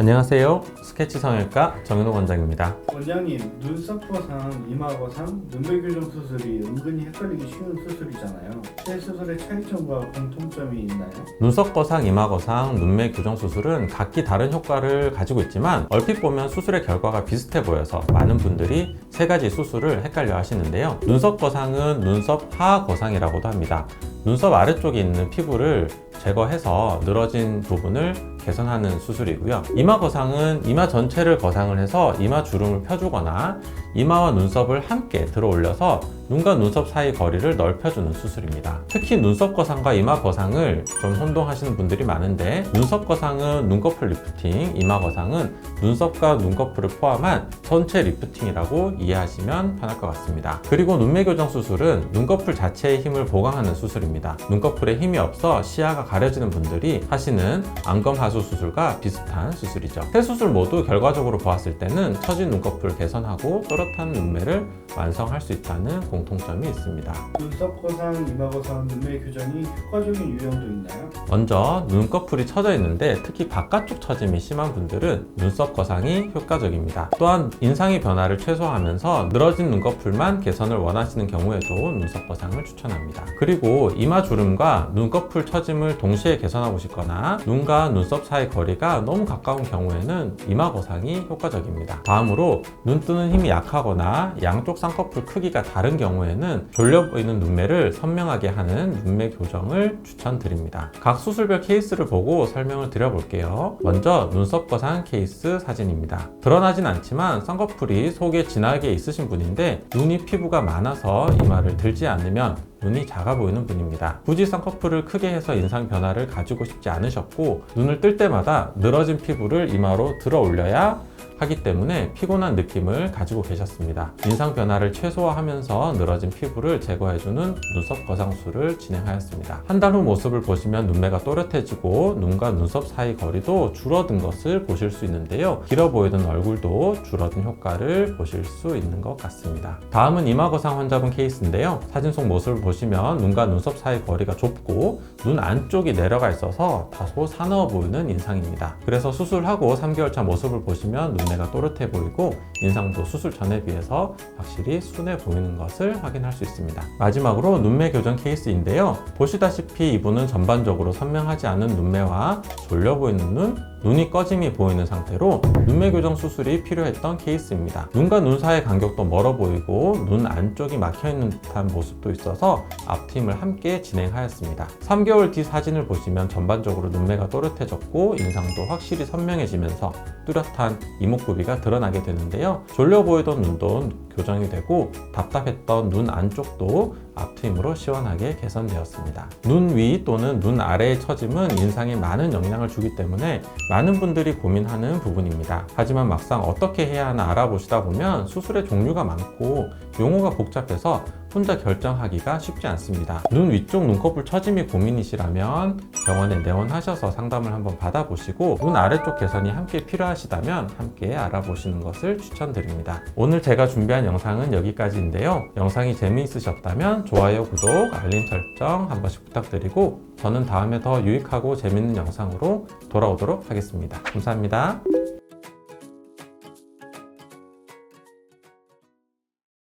안녕하세요. 스케치 성형외과 정현호 원장입니다. 원장님 눈썹 거상, 이마 거상, 눈매 교정 수술이 은근히 헷갈리기 쉬운 수술이잖아요. 세 수술의 차이점과 공통점이 있나요? 눈썹 거상, 이마 거상, 눈매 교정 수술은 각기 다른 효과를 가지고 있지만 얼핏 보면 수술의 결과가 비슷해 보여서 많은 분들이 세 가지 수술을 헷갈려 하시는데요. 눈썹 거상은 눈썹 하하 거상이라고도 합니다. 눈썹 아래쪽에 있는 피부를 제거해서 늘어진 부분을 개선하는 수술이고요. 이마 거상은 이마 전체를 거상을 해서 이마 주름을 펴주거나 이마와 눈썹을 함께 들어 올려서 눈과 눈썹 사이 거리를 넓혀주는 수술입니다. 특히 눈썹 거상과 이마 거상을 좀 혼동하시는 분들이 많은데 눈썹 거상은 눈꺼풀 리프팅, 이마 거상은 눈썹과 눈꺼풀을 포함한 전체 리프팅이라고 이해하시면 편할 것 같습니다. 그리고 눈매 교정 수술은 눈꺼풀 자체의 힘을 보강하는 수술입니다. 눈꺼풀에 힘이 없어 시야가 가려지는 분들이 하시는 안검 하수 수술과 비슷한 수술이죠. 세 수술 모두 결과적으로 보았을 때는 처진 눈꺼풀 개선하고 또렷한 눈매를 완성할 수 있다는 공통점이 있습니다. 눈썹 거상, 이마 거상, 눈매 교정이 효과적인 유형도 있나요? 먼저 눈꺼풀이 처져 있는데 특히 바깥쪽 처짐이 심한 분들은 눈썹 거상이 효과적입니다. 또한 인상의 변화를 최소화하면서 늘어진 눈꺼풀만 개선을 원하시는 경우에도 눈썹 거상을 추천합니다. 그리고 이마 주름과 눈꺼풀 처짐을 동시에 개선하고 싶거나 눈과 눈썹 사이 거리가 너무 가까운 경우에는 이마 거상이 효과적입니다. 다음으로 눈 뜨는 힘이 약하거나 양쪽 쌍꺼풀 크기가 다른 경우에는 졸려 보이는 눈매를 선명하게 하는 눈매 교정을 추천드립니다. 각 수술별 케이스를 보고 설명을 드려볼게요. 먼저 눈썹 거상 케이스 사진입니다. 드러나진 않지만 쌍꺼풀이 속에 진하게 있으신 분인데 눈이 피부가 많아서 이마를 들지 않으면 눈이 작아 보이는 분입니다. 굳이 쌍꺼풀을 크게 해서 인상 변화를 가지고 싶지 않으셨고 눈을 뜰 때마다 늘어진 피부를 이마로 들어 올려야 하기 때문에 피곤한 느낌을 가지고 계셨습니다. 인상 변화를 최소화하면서 늘어진 피부를 제거해주는 눈썹 거상술을 진행하였습니다. 한 달 후 모습을 보시면 눈매가 또렷해지고 눈과 눈썹 사이 거리도 줄어든 것을 보실 수 있는데요. 길어 보이던 얼굴도 줄어든 효과를 보실 수 있는 것 같습니다. 다음은 이마 거상 환자분 케이스인데요. 사진 속 모습을 보시면 눈과 눈썹 사이 거리가 좁고 눈 안쪽이 내려가 있어서 다소 사나워 보이는 인상입니다. 그래서 수술하고 3개월 차 모습을 보시면 눈 매가 또렷해 보이고 인상도 수술 전에 비해서 확실히 순해 보이는 것을 확인할 수 있습니다. 마지막으로 눈매 교정 케이스인데요. 보시다시피 이분은 전반적으로 선명하지 않은 눈매와 졸려 보이는 눈, 눈이 꺼짐이 보이는 상태로 눈매 교정 수술이 필요했던 케이스입니다. 눈과 눈 사이의 간격도 멀어 보이고 눈 안쪽이 막혀 있는 듯한 모습도 있어서 앞트임을 함께 진행하였습니다. 3개월 뒤 사진을 보시면 전반적으로 눈매가 또렷해졌고 인상도 확실히 선명해지면서 뚜렷한 이목구비가 드러나게 되는데요. 졸려 보이던 눈도 교정이 되고 답답했던 눈 안쪽도 앞트임으로 시원하게 개선되었습니다. 눈 위 또는 눈 아래의 처짐은 인상에 많은 영향을 주기 때문에 많은 분들이 고민하는 부분입니다. 하지만 막상 어떻게 해야 하나 알아보시다 보면 수술의 종류가 많고 용어가 복잡해서 혼자 결정하기가 쉽지 않습니다. 눈 위쪽 눈꺼풀 처짐이 고민이시라면 병원에 내원하셔서 상담을 한번 받아보시고 눈 아래쪽 개선이 함께 필요하시다면 함께 알아보시는 것을 추천드립니다. 오늘 제가 준비한 영상은 여기까지인데요. 영상이 재미있으셨다면 좋아요, 구독, 알림 설정 한 번씩 부탁드리고 저는 다음에 더 유익하고 재밌는 영상으로 돌아오도록 하겠습니다. 감사합니다.